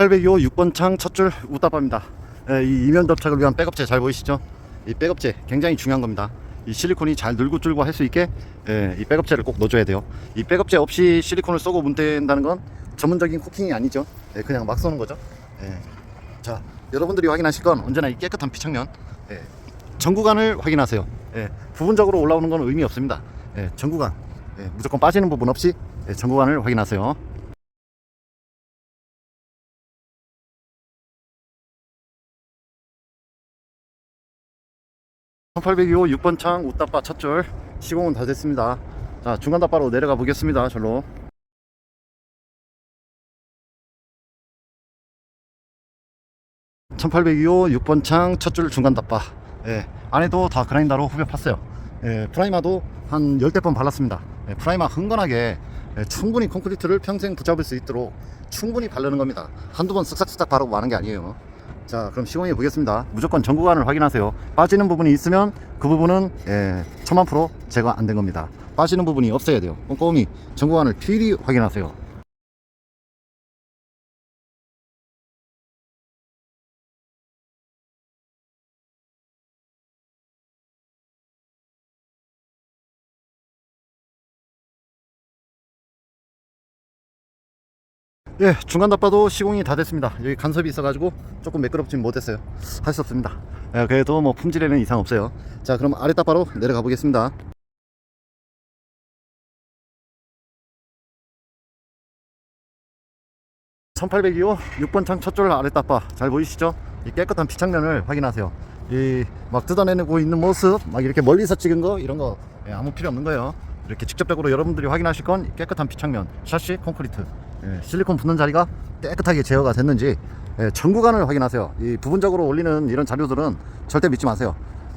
802호 6번 창 첫 줄 우따빠입니다. 예, 이 이면 접착을 위한 백업재 잘 보이시죠? 이 백업재 굉장히 중요한 겁니다. 이 실리콘이 잘 늘고 줄고 할 수 있게 예, 이 백업재를 꼭 넣어줘야 돼요. 이 백업재 없이 실리콘을 쏘고 문댄다는 건 전문적인 쿠킹이 아니죠. 예, 그냥 막 쏘는 거죠. 예. 자, 여러분들이 확인하실 건 언제나 이 깨끗한 피창면 예, 전구간을 확인하세요. 예, 부분적으로 올라오는 건 의미 없습니다. 예, 전구간 예, 무조건 빠지는 부분 없이 예, 전구간을 확인하세요. 1802호 6번 창 웃다빠 첫줄 시공은 다 됐습니다. 자 중간 다빠로 내려가 보겠습니다. 절로. (1802호) 6번 창 첫 줄 중간 다빠 예, 안에도 다 그라인더로 후벼 팠어요 예, 프라이마도 한 10대 번 발랐습니다 예, 프라이마 흥건하게 예, 충분히 콘크리트를 평생 붙잡을 수 있도록 충분히 바르는 겁니다 한두 번 쓱싹쓱싹 바르고 마는 게 아니에요 자 그럼 시공해 보겠습니다. 무조건 전구간을 확인하세요. 빠지는 부분이 있으면 그 부분은 예, 천만 프로 제거 안 된 겁니다. 빠지는 부분이 없어야 돼요. 꼼꼼히 전구간을 필히 확인하세요 예, 중간 덮바도 시공이 다 됐습니다. 여기 간섭이 있어가지고 조금 매끄럽진 못했어요. 할 수 없습니다. 예, 그래도 뭐 품질에는 이상 없어요. 자, 그럼 아래 덮바로 내려가 보겠습니다. (1802호) 6번 창 첫줄 아래 덮바 잘 보이시죠 이 깨끗한 피창면을 확인하세요 이 막 뜯어내고 있는 모습 막 이렇게 멀리서 찍은 거 이런 거 예, 아무 필요 없는 거예요 이렇게 직접적으로 여러분들이 확인하실 건 깨끗한 피창면 샤시 콘크리트 예, 실리콘 붙는 자리가 깨끗하게 제어가 됐는지 예, 전 구간을 확인하세요. 이 부분적으로 올리는 이런 자료들은 절대 믿지 마세요.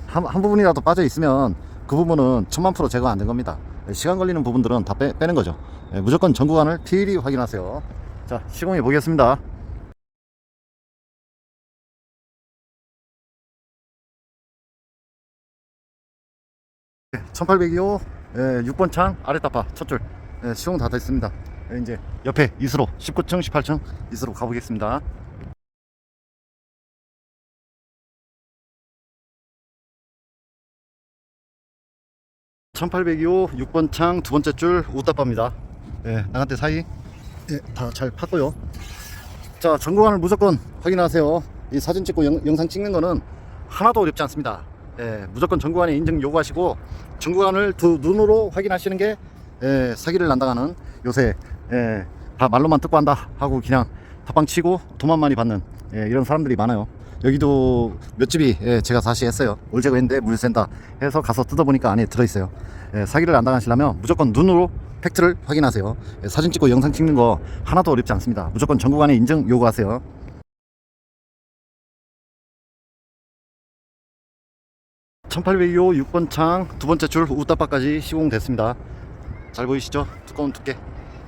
한, 한 부분이라도 빠져 있으면 그 부분은 천만 프로 제거 안 된 겁니다. 예, 시간 걸리는 부분들은 다 빼, 빼는 거죠. 예, 무조건 전 구간을 필히 확인하세요. 자, 시공해 보겠습니다. 예, 1802호 6번 창 아래 따파 첫 줄 예, 시공 다 됐습니다. 예, 이제 옆에 이수로 19층 18층 이수로 가보겠습니다. (1802호) 6번 창 두 번째 줄 우따빠입니다. 예, 나간대 사이? 예, 다 잘 팠고요. 자 전구간을 무조건 확인하세요. 이 사진 찍고 영, 영상 찍는 거는 하나도 어렵지 않습니다. 예, 무조건 전구간에 인증 요구하시고 전구간을 두 눈으로 확인하시는 게 예, 사기를 난다가는 요새 예, 다 말로만 듣고 한다 하고 그냥 탑방 치고 돈만 많이 받는 예, 이런 사람들이 많아요. 여기도 몇 집이 예, 제가 다시 했어요. 올제거 했는데 물 샌다 해서 가서 뜯어보니까 안에 들어있어요. 예, 사기를 안 당하시려면 무조건 눈으로 팩트를 확인하세요. 예, 사진 찍고 영상 찍는 거 하나도 어렵지 않습니다. 무조건 전국 안에 인증 요구하세요. (1802호) 6번 창 두 번째 줄 우따빠까지 시공됐습니다 잘 보이시죠? 두꺼운 두께.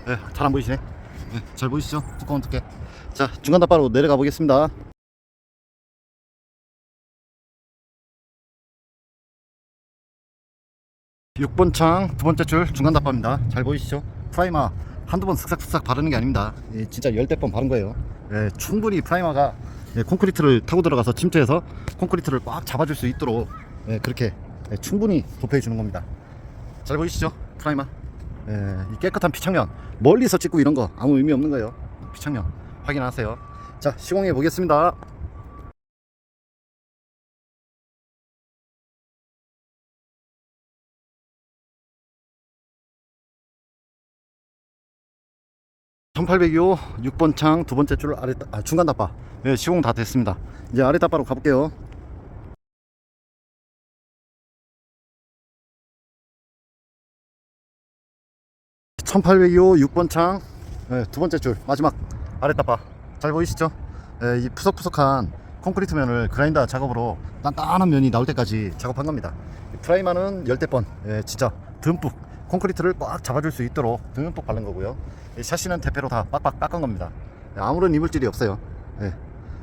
예, 잘안 보이시네. 예, 잘 보이시죠? 두꺼운 두께. 자 중간 덮바로 내려가 보겠습니다. (6번) 창두 번째 줄 중간 덮바입니다. 잘 보이시죠? 프라이머 한두 번 슥싹슥싹 바르는 게 아닙니다. 예, 진짜 열대 번 바른 거예요. 예, 충분히 프라이머가 예, 콘크리트를 타고 들어가서 침투해서 콘크리트를 꽉 잡아줄 수 있도록 예, 그렇게 예, 충분히 도포해 주는 겁니다. 잘 보이시죠? 프라이머 예, 이 깨끗한 피창면 멀리서 찍고 이런 거 아무 의미 없는 거예요. 피창면 확인하세요. 자 시공해 보겠습니다. (1802호) 6번 창 두 번째 줄 아래 따- 아, 중간 답바. 예, 시공 다 됐습니다. 이제 아래 답바로 가볼게요 1802호 6번 창 예, 두 번째 줄 마지막 아래 따파 잘 보이시죠? 예, 이 푸석푸석한 콘크리트 면을 그라인더 작업으로 단단한 면이 나올 때까지 작업한 겁니다. 이 프라이머는 열대 번 예, 진짜 듬뿍 콘크리트를 꽉 잡아줄 수 있도록 듬뿍 바른 거고요. 이 샤시는 대패로 다 빡빡 깎은 겁니다. 예, 아무런 이물질이 없어요. 예.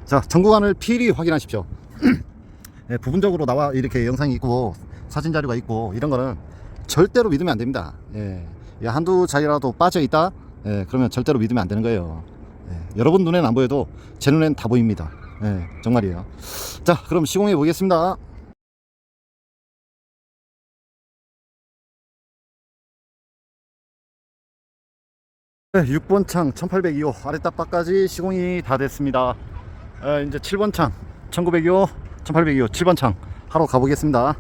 자 전구간을 필히 확인하십시오. 예, 부분적으로 나와 이렇게 영상이 있고 사진 자료가 있고 이런 거는 절대로 믿으면 안 됩니다. 예. 예, 한두 자리라도 빠져 있다. 예, 그러면 절대로 믿으면 안 되는 거예요. 예. 여러분 눈엔 안 보여도 제 눈엔 다 보입니다. 예, 정말이에요. 자, 그럼 시공해 보겠습니다. 네, 6번 창 1802호 아랫답바까지 시공이 다 됐습니다. 에, 이제 7번 창 1902호 1802호 7번 창 하러 가보겠습니다.